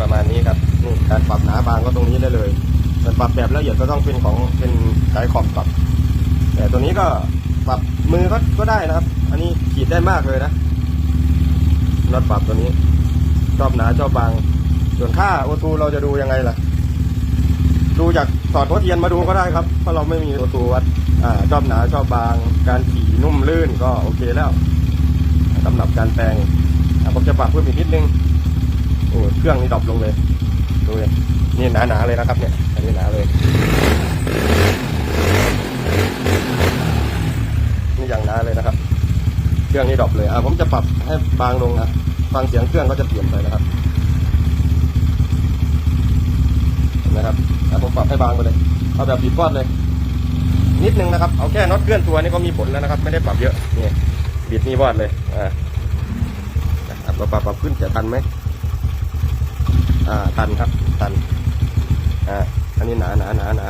ประมาณนี้ครับการปรับหนาบางก็ตรงนี้ได้เลยแต่ปรับแบบละเอียดก็ต้องเป็นของเป็นสายขอบปรับ แต่ตัวนี้ก็ปรับมือก็ก็ได้นะครับ อันนี้ขีดได้มากเลยนะน็อตปรับตัวนี้ชอบหนาชอบบาง ส่วนค่าโอทูเราจะดูยังไงล่ะ ดูจากถอดหัวเทียนมาดูก็ได้ครับเพราะเราไม่มีโอทูวัดอ่าชอบหนาชอบบาง การขี่นุ่มลื่นก็โอเคแล้วสำหรับการแปลงผมจะปรับเพิ่มอีกนิดนึง โอ้เครื่องนี่ดรอปลงเลยดูเลยนี่หนาๆเลยนะครับเนี่ยอันนี้หนาเลยนี่อย่างหนาเลยนะครับ เครื่องนี้ดรอปเลยอะผมจะปรับให้บางลงนะฟังเสียงเครื่องก็จะเปลี่ยนไปนะครับเห็นะครับอะผมปรับให้บางไปเลยเอาแบบบีบวอดเลย นิดนึงนะครับเอาแค่น็อตเคลื่อนตัวนี่ก็มีผลแล้วนะครับ ไม่ได้ปรับเยอะนี่บิดนี่วอดเลยอ่าเราปรับปรับขึ้นจะทันไหม อ่าตันครับ ตันอ่าอันนี้หนาหนาหนาหนา